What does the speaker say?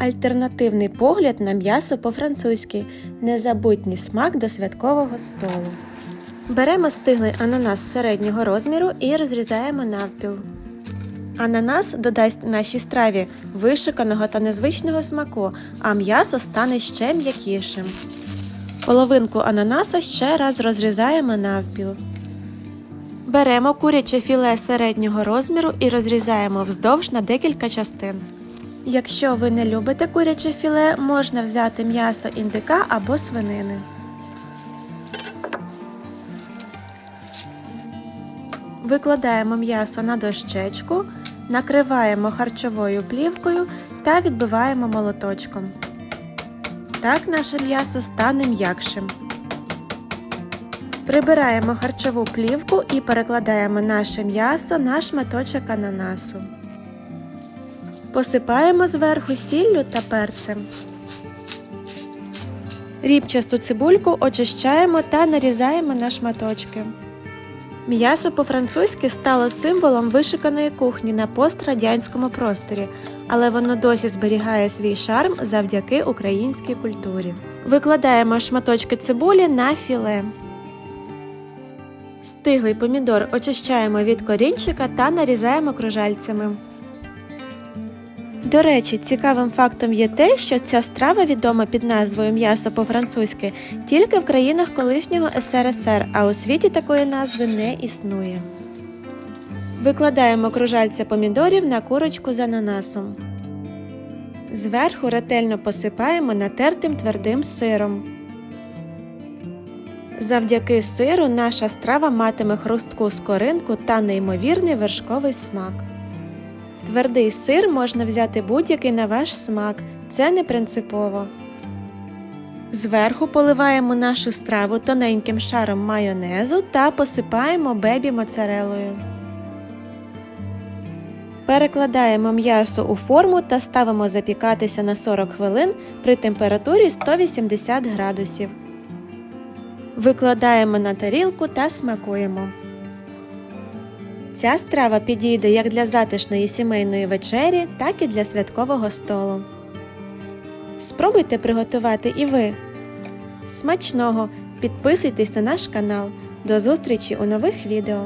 Альтернативний погляд на м'ясо по-французьки. Незабутній смак до святкового столу. Беремо стиглий ананас середнього розміру і розрізаємо навпіл. Ананас додасть нашій страві вишиканого та незвичного смаку, а м'ясо стане ще м'якішим. Половинку ананаса ще раз розрізаємо навпіл. Беремо куряче філе середнього розміру і розрізаємо вздовж на декілька частин. Якщо ви не любите куряче філе, можна взяти м'ясо індика або свинини. Викладаємо м'ясо на дощечку, накриваємо харчовою плівкою та відбиваємо молоточком. Так наше м'ясо стане м'якшим. Прибираємо харчову плівку і перекладаємо наше м'ясо на шматочок ананасу. Посипаємо зверху сіллю та перцем. Рібчасту цибульку очищаємо та нарізаємо на шматочки. М'ясо по-французьки стало символом вишиканої кухні на пострадянському просторі, але воно досі зберігає свій шарм завдяки українській культурі. Викладаємо шматочки цибулі на філе. Стиглий помідор очищаємо від корінчика та нарізаємо кружальцями. До речі, цікавим фактом є те, що ця страва відома під назвою м'ясо по-французьки тільки в країнах колишнього СРСР, а у світі такої назви не існує. Викладаємо кружальця помідорів на курочку з ананасом. Зверху ретельно посипаємо натертим твердим сиром. Завдяки сиру наша страва матиме хрустку скоринку та неймовірний вершковий смак. Твердий сир можна взяти будь-який на ваш смак, це не принципово. Зверху поливаємо нашу страву тоненьким шаром майонезу та посипаємо бебі моцарелою. Перекладаємо м'ясо у форму та ставимо запікатися на 40 хвилин при температурі 180 градусів. Викладаємо на тарілку та смакуємо. Ця страва підійде як для затишної сімейної вечері, так і для святкового столу. Спробуйте приготувати і ви. Смачного! Підписуйтесь на наш канал. До зустрічі у нових відео!